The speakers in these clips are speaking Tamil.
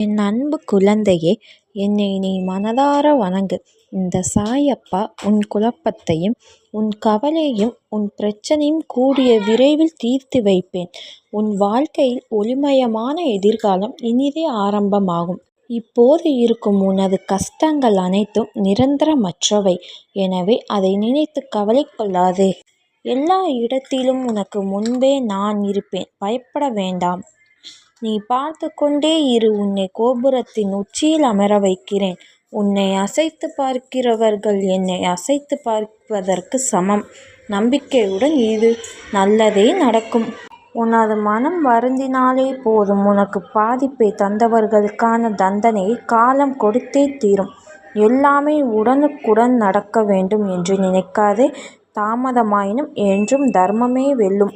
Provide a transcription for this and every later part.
என் அன்பு குழந்தையே என்னை நீ மனதார வணங்கு. இந்த சாயப்பா உன் குழப்பத்தையும் உன் கவலையும் உன் பிரச்சனையும் கூடிய விரைவில் தீர்த்து வைப்பேன். உன் வாழ்க்கையில் ஒளிமயமான எதிர்காலம் இனிதே ஆரம்பமாகும். இப்போது இருக்கும் உனது கஷ்டங்கள் அனைத்தும் நிரந்தரமற்றவை. எனவே அதை நினைத்து கவலை கொள்ளாதே. எல்லா இடத்திலும் உனக்கு முன்பே நான் இருப்பேன். பயப்பட வேண்டாம். நீ பார்த்து கொண்டே இரு உன்னை கோபுரத்தின் உச்சியில் அமர வைக்கிறேன். உன்னை அசைத்து பார்க்கிறவர்கள் என்னை அசைத்து பார்ப்பதற்கு சமம். நம்பிக்கையுடன் இது நல்லதே நடக்கும். உனது மனம் வருந்தினாலே போதும். உனக்கு பாதிப்பை தந்தவர்களுக்கான தண்டனையை காலம் கொடுத்தே தீரும். எல்லாமே உடனுக்குடன் நடக்க வேண்டும் என்று நினைக்காதே. தாமதமாயினும் என்றும் தர்மமே வெல்லும்.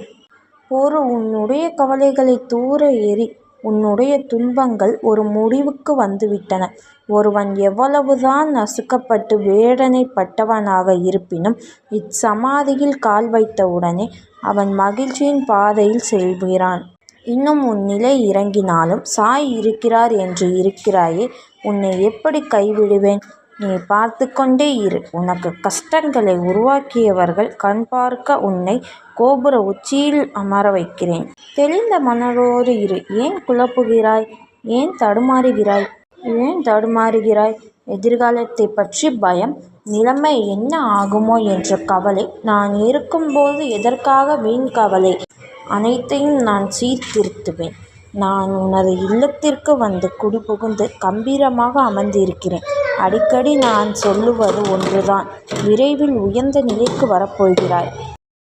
போற உன்னுடைய கவலைகளை தூர எறி உன்னுடைய துன்பங்கள் ஒரு முடிவுக்கு வந்துவிட்டன. ஒருவன் எவ்வளவுதான் நசுக்கப்பட்டு வேதனைப்பட்டவனாக இருப்பினும் இச்சமாதியில் கால் வைத்தவுடனே அவன் மகிழ்ச்சியின் பாதையில் செல்கிறான். இன்னும் உன் நிலை இறங்கினாலும் சாய் இருக்கிறார் என்று இருக்கிறாயே உன்னை எப்படி கைவிடுவேன்? நீ பார்த்து கொண்டே இரு. உனக்கு கஷ்டங்களை உருவாக்கியவர்கள் கண் பார்க்க உன்னை கோபுர உச்சியில் அமர வைக்கிறேன். தெளிந்த மனதோடு இரு. ஏன் குழப்புகிறாய்? ஏன் தடுமாறுகிறாய்? ஏன் தடுமாறுகிறாய்? எதிர்காலத்தை பற்றி பயம். நிலைமை என்ன ஆகுமோ என்ற கவலை. நான் இருக்கும்போது எதற்காக வீண் கவலை? அனைத்தையும் நான் சீர்திருத்துவேன். நான் உனது இல்லத்திற்கு வந்து குடிபுகுந்து கம்பீரமாக அமர்ந்திருக்கிறேன். அடிக்கடி நான் சொல்லுவது ஒன்றுதான். விரைவில் உயர்ந்த நிலைக்கு வரப்போகிறாய்.